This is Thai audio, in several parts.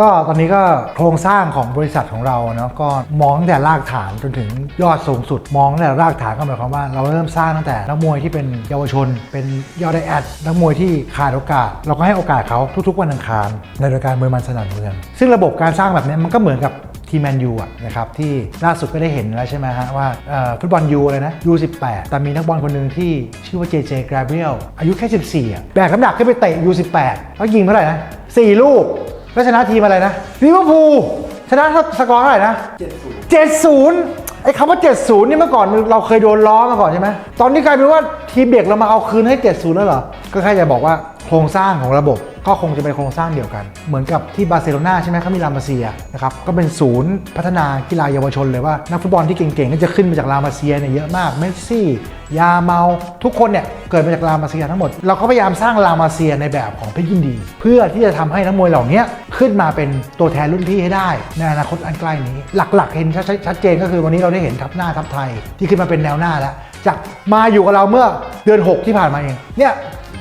ก็ตอนนี้ก็โครงสร้างของบริษัทของเราเนาะก็มองตั้งแต่รากฐานจนถึงยอดสูงสุด มองตั้งแต่รากฐานก็หมายความว่าเราเริ่มสร้างตั้งแต่นักมวยที่เป็นเยาวชน เป็นยอดไดแอดนักมวยที่ขาดโอกาส เราก็ให้โอกาสเขาทุกๆวันอังคารในรายการมวยมันสนั่นเมือง ซึ่งระบบการสร้างแบบนี้มันก็เหมือนกับทีแมนยูอะนะครับที่ล่าสุดก็ได้เห็นแล้วใช่ไหมฮะว่าฟุตบอลยูเลยนะยู18แต่มีนักบอลคนหนึ่งที่ชื่อว่าเจเจกราเบียลอายุแค่ 14อะแบกน้ำหนักขึ้นไปเตะยู18แปดแล้วยิงเท่าไหร่นะ4ลูก แล้วชนะทีมอะไรนะลิเวอร์พูลชนะสกอร์เท่าไหร่นะ70ไอ้คำว่า 70 นี่เมื่อก่อนเราเคยโดนล้อมาก่อนใช่ไหมตอนนี้กลายเป็นว่าทีมเด็กเรามาเอาคืนให้ 70 แล้วเหรอก็แค่จะบอกว่าโครงสร้างของระบบ ก็คงจะเป็นโครงสร้างเดียวกัน เหมือนกับที่บาร์เซโลนาใช่ไหมเขามีลามาเซียนะครับก็เป็นศูนย์พัฒนากีฬาเยาวชนเลยว่านักฟุตบอลที่เก่งๆก็จะขึ้นมาจากลามาเซียเนี่ยเยอะมากเมสซี่ยาเมาทุกคนเนี่ยเกิดมาจากลามาเซียทั้งหมด เราก็พยายามสร้างลามาเซียในแบบของเพชรยินดี เพื่อที่จะทำให้นักมวยเหล่านี้ขึ้นมาเป็นตัวแทนรุ่นพี่ให้ได้ ในอนาคตอันใกล้นี้ หลักๆ เห็นชัดชัดเจนก็คือวันนี้เราได้เห็นทัพหน้าทัพไทยที่ขึ้นมาเป็นแนวหน้าแล้วจากมาอยู่กับเราเมื่อเดือน 6 ที่ผ่านมาเองเนี่ย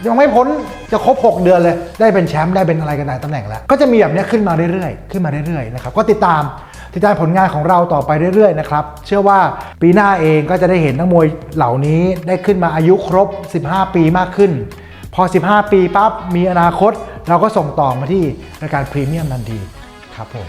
ยังไม่พ้นจะครบ 6 เดือนเลย ได้เป็นแชมป์ได้เป็นอะไรกันหลายตำแหน่งแล้ว ก็จะมีแบบนี้ขึ้นมาเรื่อยๆ ขึ้นมาเรื่อยๆนะครับก็ติดตามติดตามผลงานของเราต่อไปเรื่อยๆนะครับเชื่อว่าปีหน้าเองก็จะได้เห็นนักมวยเหล่านี้ได้ขึ้นมาอายุครบ 15 ปีมากขึ้น พอ 15 ปีปั๊บมีอนาคต เราก็ส่งต่อมาที่รายการพรีเมียมทันทีครับผม